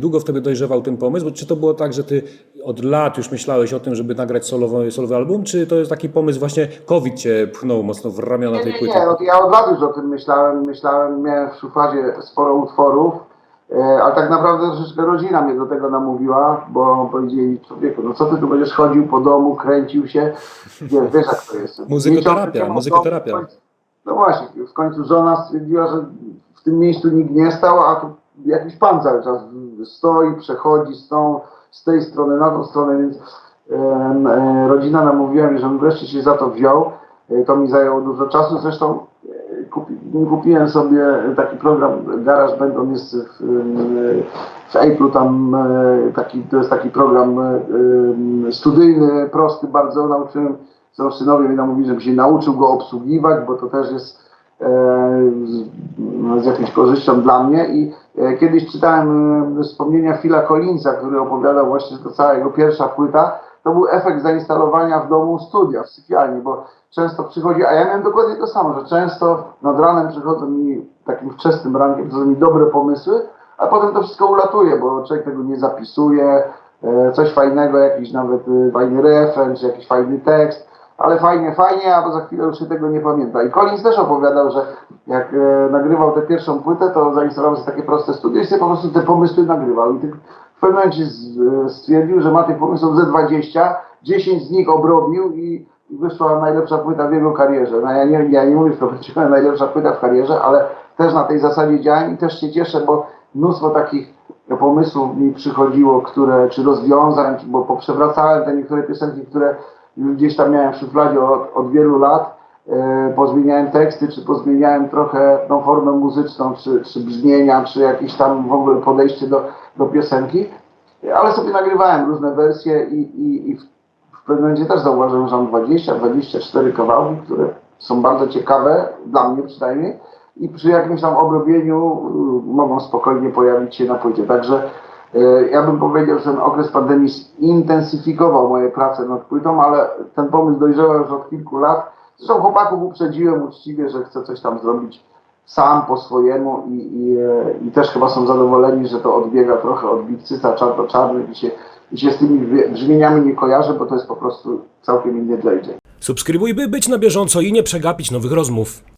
Długo w tobie dojrzewał ten pomysł? Bo czy to było tak, że ty od lat już myślałeś o tym, żeby nagrać solowy, solowy album, czy to jest taki pomysł właśnie COVID cię pchnął mocno w ramiona tej nie, płyty? nie, od- ja od lat już o tym myślałem, myślałem, miałem w szufladzie sporo utworów, e, ale tak naprawdę troszeczkę rodzina mnie do tego namówiła, bo powiedzieli, człowieku, no co ty tu będziesz chodził po domu, kręcił się, wiesz, wiesz jak to jest. Muzykoterapia, muzykoterapia. No właśnie, w końcu żona stwierdziła, że w tym miejscu nikt nie stał, a tu jakiś pan cały czas stoi, przechodzi z, tą, z tej strony na tą stronę, więc e, rodzina namówiła mnie, żebym wreszcie się za to wziął. E, To mi zajęło dużo czasu, zresztą e, kupi, kupiłem sobie taki program GarageBand, on jest w, w Apple'u tam taki, to jest taki program studyjny, prosty bardzo, nauczyłem, co synowie mi namówili, żebym się nauczył go obsługiwać, bo to też jest z, z jakąś korzyścią dla mnie i e, kiedyś czytałem e, wspomnienia Phila Collinsa, który opowiadał właśnie, że to cała jego pierwsza płyta, to był efekt zainstalowania w domu studia, w sypialni, bo często przychodzi, a ja miałem dokładnie to samo, że często nad ranem przychodzą mi takim wczesnym rankiem, przychodzą mi dobre pomysły, a potem to wszystko ulatuje, bo człowiek tego nie zapisuje, e, coś fajnego, jakiś nawet e, fajny refren, czy jakiś fajny tekst, ale fajnie, fajnie, a za chwilę już się tego nie pamięta. I Collins też opowiadał, że jak e, nagrywał tę pierwszą płytę, to zainstalował sobie takie proste studio i sobie po prostu te pomysły nagrywał. I ty, w pewnym momencie e, stwierdził, że ma tych pomysłów ze 20, 10 z nich obrobił i wyszła najlepsza płyta w jego karierze. No ja nie, ja nie mówię, że to będzie najlepsza płyta w karierze, ale też na tej zasadzie działań i też się cieszę, bo mnóstwo takich pomysłów mi przychodziło, które, czy rozwiązań, bo poprzewracałem te niektóre piosenki, które gdzieś tam miałem w szufladzie od, od wielu lat, e, pozmieniałem teksty, czy pozmieniałem trochę tą formę muzyczną, czy, czy brzmienia, czy jakieś tam w ogóle podejście do, do piosenki, ale sobie nagrywałem różne wersje i, i, i w, w pewnym momencie też zauważyłem, że mam 20-24 kawałki, które są bardzo ciekawe, dla mnie przynajmniej, i przy jakimś tam obrobieniu y, mogą spokojnie pojawić się na płycie. Także ja bym powiedział, że ten okres pandemii zintensyfikował moje prace nad płytą, ale ten pomysł dojrzewał już od kilku lat. Zresztą chłopaków uprzedziłem uczciwie, że chcę coś tam zrobić sam po swojemu i, i, e, i też chyba są zadowoleni, że to odbiega trochę od Bigcyca czarno-czarnych i się, i się z tymi brzmieniami nie kojarzę, bo to jest po prostu całkiem inny JJ. Subskrybuj, by być na bieżąco i nie przegapić nowych rozmów.